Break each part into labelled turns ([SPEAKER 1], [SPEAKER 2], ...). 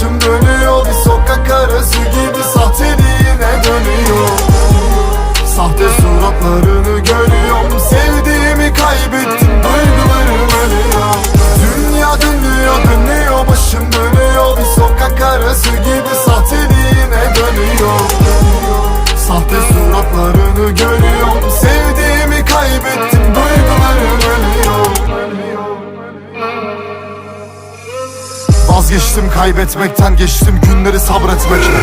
[SPEAKER 1] başım dönüyor Bir sokak arası gibi Vazgeçtim kaybetmekten geçtim günleri sabretmekle.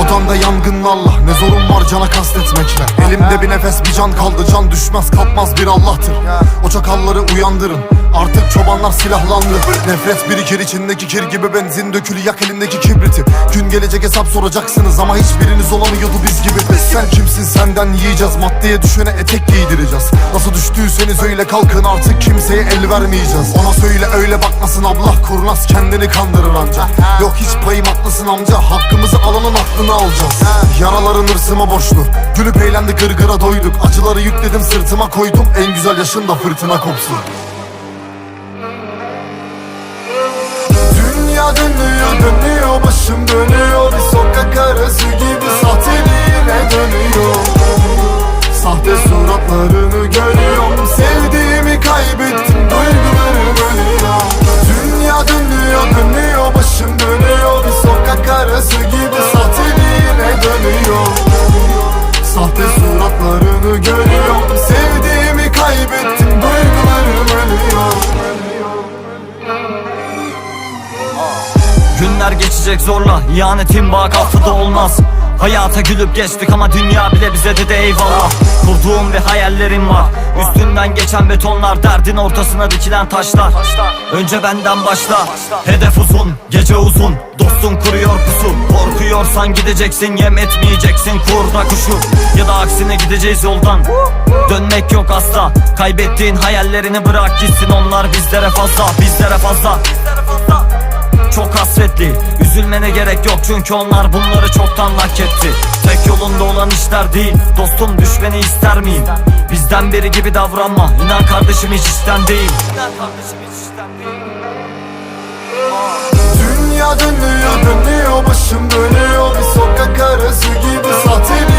[SPEAKER 1] Odamda yangınlarla ne zorum var cana kastetmekle. Elimde bir nefes bir can kaldı can düşmez kalkmaz bir Allah'tır. O çakalları uyandırın artık çobanlar silahlandı. Nefret birikir içindeki kir gibi benzin dökülü yak elindeki kibriti. Gün gelecek hesap soracaksınız ama hiçbiriniz olamıyordu biz gibi. Sen kimsin senden yiyeceğiz maddeye düşene etek giydireceğiz. Nasıl düştüyseniz öyle kalkın artık kimseye el vermeyeceğiz. Ona söyle öyle bakmasın abla kurnaz kendini kandırır anca Yok hiç payım haklısın amca. Hakkımızı alanın aklını alacağız. Yaraların hırsıma borçlu. Gülüp eğlendik gırgıra doyduk. Acıları yükledim sırtıma koydum. En güzel yaşında fırtına kopsun. Dünya dönüyor dönüyor. Başım dönüyor. Bir sokak arası gibi sahteliğine
[SPEAKER 2] geçecek zorla ihanetin bağ haftada olmaz. Hayata gülüp geçtik ama dünya bile bize dedi eyvallah. Kurduğum ve hayallerim var. Üstünden geçen betonlar Derdin ortasına dikilen taşlar. Önce benden başla. Hedef uzun, gece uzun. Dostun kuruyor pusu. Korkuyorsan gideceksin Yem etmeyeceksin kurda kuşu. Ya da aksine gideceğiz yoldan. Dönmek yok asla. Kaybettiğin hayallerini bırak gitsin. Onlar bizlere fazla Bizlere fazla. Çok hasretli Üzülmene gerek yok çünkü onlar bunları çoktan hak etti. Tek yolunda olan işler değil Dostum düşmeni ister miyim? Bizden biri gibi davranma İnan kardeşim hiç işten değil.
[SPEAKER 1] Dünya dönüyor dönüyor başım dönüyor. Bir sokak arası gibi sahteliğine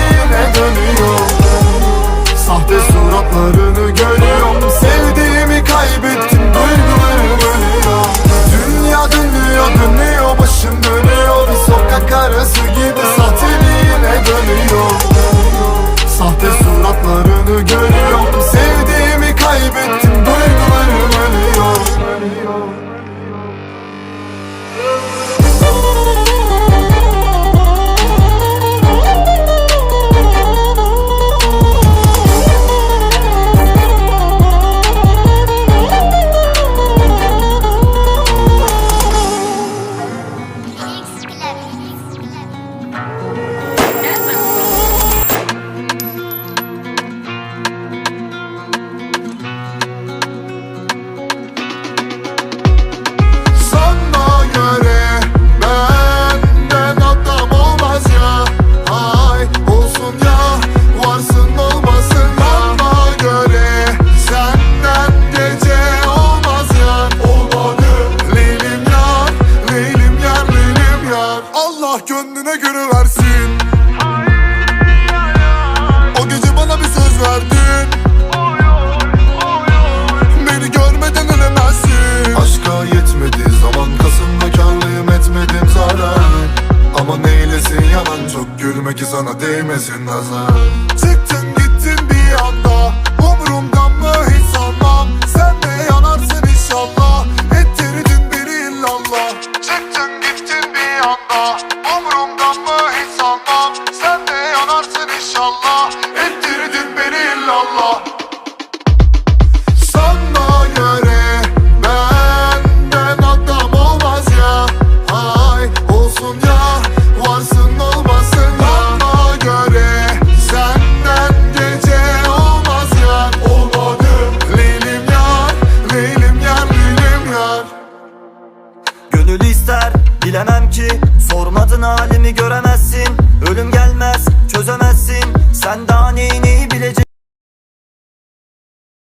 [SPEAKER 1] gülme ki sana değmesin nazar. Çıktın gittin bir anda. Umurumdan mı hiç sanmam Sen de yanarsın inşallah. Ettirdin beni illallah. Çıktın gittin bir anda. Umurumdan mı hiç sanmam Sen de yanarsın inşallah. Ettirdin beni illallah
[SPEAKER 2] Gönül ister bilemem ki. Sormadın halimi göremezsin. Ölüm gelmez çözemezsin. Sen daha neyi neyi bileceksin